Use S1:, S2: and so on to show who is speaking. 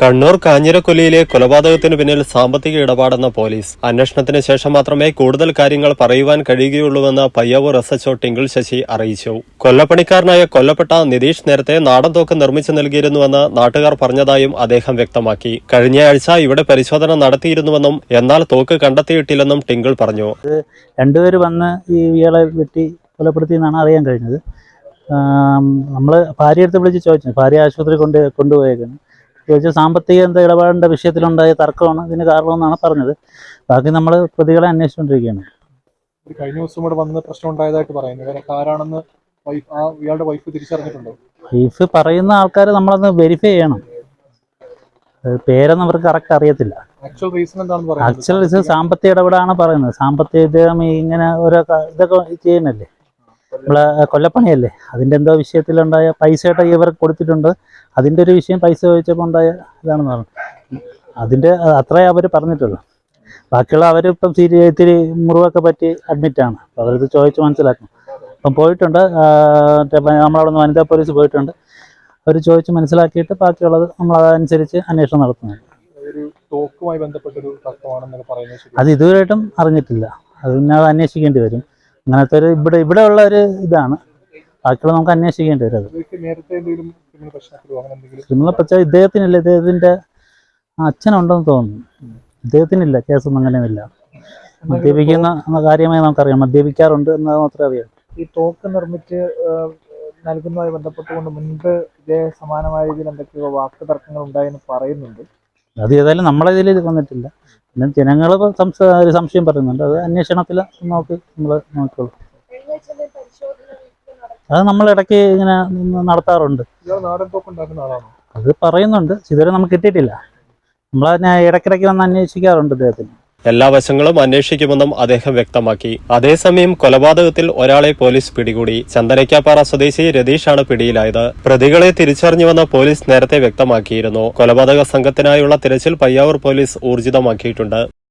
S1: കണ്ണൂർ കാഞ്ഞിരക്കൊല്ലിയിലെ കൊലപാതകത്തിന് പിന്നിൽ സാമ്പത്തിക ഇടപാടെന്ന പോലീസ്. അന്വേഷണത്തിന് ശേഷം മാത്രമേ കൂടുതൽ കാര്യങ്ങൾ പറയുവാൻ കഴിയുകയുള്ളൂവെന്ന് Payyavur S H O Tinkle Sasi അറിയിച്ചു. കൊല്ലപ്പണിക്കാരനായ കൊല്ലപ്പെട്ട നിതീഷ് നേരത്തെ നാടൻ തോക്ക് നിർമ്മിച്ചു നൽകിയിരുന്നുവെന്ന് നാട്ടുകാർ പറഞ്ഞതായും അദ്ദേഹം വ്യക്തമാക്കി. കഴിഞ്ഞയാഴ്ച ഇവിടെ പരിശോധന നടത്തിയിരുന്നുവെന്നും എന്നാൽ തോക്ക് കണ്ടെത്തിയിട്ടില്ലെന്നും ടിങ്കിൾ പറഞ്ഞു.
S2: രണ്ടുപേര് വന്ന് ഈ ഇയാളെ വെട്ടി കൊലപ്പെടുത്തി എന്നാണ് അറിയാൻ കഴിഞ്ഞത്. നമ്മൾ ഭാര്യ അടുത്ത് വിളിച്ച് ചോദിച്ചു. ഭാര്യ ആശുപത്രി കൊണ്ട് കൊണ്ടുപോയേക്കാണ് ചോദിച്ചു സാമ്പത്തിക എന്താ ഇടപാടിന്റെ വിഷയത്തിലുണ്ടായ തർക്കമാണ് ഇതിന് കാരണമെന്നാണ് പറഞ്ഞത്. ബാക്കി നമ്മൾ പ്രതികളെ അന്വേഷിച്ചുകൊണ്ടിരിക്കുകയാണ്.
S3: കഴിഞ്ഞ ദിവസം ഇവിടെ വന്ന് പ്രശ്നം ഉണ്ടായതായിട്ട് പറയുന്നു. ഇവരെ ആരാണെന്ന് വൈഫ് ആ ഇയാളുടെ വൈഫ് തിരിച്ചറിഞ്ഞിട്ടുണ്ടോ?
S2: വൈഫ് പറയുന്ന ആൾക്കാർ നമ്മളൊന്ന് വെരിഫൈ ചെയ്യണം. പേരൊന്നും അവർക്ക് കറക്റ്റ് അറിയത്തില്ല.
S3: ആക്ച്വൽ റീസൺ എന്താണെന്ന് പറയുന്നത്
S2: ആക്ച്വൽ ഇത് സാമ്പത്തിക ഇടപെടാണ് പറയുന്നത്. സാമ്പത്തിക ഇദ്ദേഹം ഇങ്ങനെ ഓരോ ഇതൊക്കെ ചെയ്യുന്നല്ലേ? നമ്മളെ കൊല്ലപ്പണിയല്ലേ? അതിന്റെ എന്തോ വിഷയത്തിലുണ്ടായ പൈസയുടെ ഇവർ കൊടുത്തിട്ടുണ്ട്. അതിന്റെ ഒരു വിഷയം പൈസ ചോദിച്ചപ്പോൾ ഉണ്ടായ ഇതാണെന്ന് പറഞ്ഞു. അതിന്റെ അത്രേ അവർ പറഞ്ഞിട്ടുള്ളൂ. ബാക്കിയുള്ള അവരിപ്പം സീരി ഇത്തിരി മുറിവൊക്കെ പറ്റി അഡ്മിറ്റാണ് അപ്പോൾ അവരത് ചോദിച്ച് മനസ്സിലാക്കണം. അപ്പം പോയിട്ടുണ്ട് നമ്മളവിടെ നിന്ന് വനിതാ പോലീസ് പോയിട്ടുണ്ട്. അവർ ചോദിച്ച് മനസ്സിലാക്കിയിട്ട് ബാക്കിയുള്ളത് നമ്മൾ അതനുസരിച്ച് അന്വേഷണം
S3: നടത്തുന്നുണ്ട്.
S2: അത് ഇതുവരെയായിട്ടും അറിഞ്ഞിട്ടില്ല. അത് പിന്നെ അത് അന്വേഷിക്കേണ്ടി വരും. അങ്ങനത്തെ ഒരു ഇവിടെ ഇവിടെ ഉള്ള ഒരു ഇതാണ്. ബാക്കിയുള്ള നമുക്ക് അന്വേഷിക്കേണ്ടി വരും അത്.
S3: ക്രിമിനൽ
S2: പക്ഷേ ഇദ്ദേഹത്തിനില്ല. ഇദ്ദേഹത്തിന്റെ അച്ഛനുണ്ടെന്ന് തോന്നുന്നു. ഇദ്ദേഹത്തിനില്ല കേസൊന്നും അങ്ങനെയൊന്നുമില്ല. മദ്യപിക്കുന്ന എന്ന കാര്യമായി നമുക്കറിയാം. മദ്യപിക്കാറുണ്ട് എന്നത് മാത്രമേ അറിയാം
S3: ഈ തോക്ക് നിർമ്മിച്ച് നൽകുന്നതുമായി ബന്ധപ്പെട്ടുകൊണ്ട് മുൻപ് ഇതേ സമാനമായ രീതിയിൽ എന്തൊക്കെയോ വാക്ക് തർക്കങ്ങൾ ഉണ്ടായെന്ന് പറയുന്നുണ്ട്.
S2: അത് ഏതായാലും നമ്മളെ ഇതിൽ വന്നിട്ടില്ല. പിന്നെ ജനങ്ങൾ ഒരു സംശയം പറയുന്നുണ്ട്. അത് അന്വേഷണത്തിൽ നോക്കി നമ്മൾ നോക്കിക്കോളൂ. അത് നമ്മൾ ഇടയ്ക്ക് ഇങ്ങനെ നടത്താറുണ്ട്. അത് പറയുന്നുണ്ട്. ഇതുവരെ നമുക്ക് കിട്ടിയിട്ടില്ല. നമ്മൾ അതിനെ ഇടയ്ക്കിടയ്ക്ക് വന്ന് അന്വേഷിക്കാറുണ്ട് ഇദ്ദേഹത്തിന്.
S1: എല്ലാ വശങ്ങളും അന്വേഷിക്കുമെന്നും അദ്ദേഹം വ്യക്തമാക്കി. അതേസമയം കൊലപാതകത്തിൽ ഒരാളെ പോലീസ് പിടികൂടി. ചന്ദനയ്ക്കാപ്പാറ സ്വദേശി രതീഷാണ് പിടിയിലായത്. പ്രതികളെ തിരിച്ചറിഞ്ഞുവെന്ന് പോലീസ് നേരത്തെ വ്യക്തമാക്കിയിരുന്നു. കൊലപാതക സംഘത്തിനായുള്ള തിരച്ചിൽ പയ്യാവൂർ പോലീസ് ഊർജിതമാക്കിയിട്ടുണ്ട്.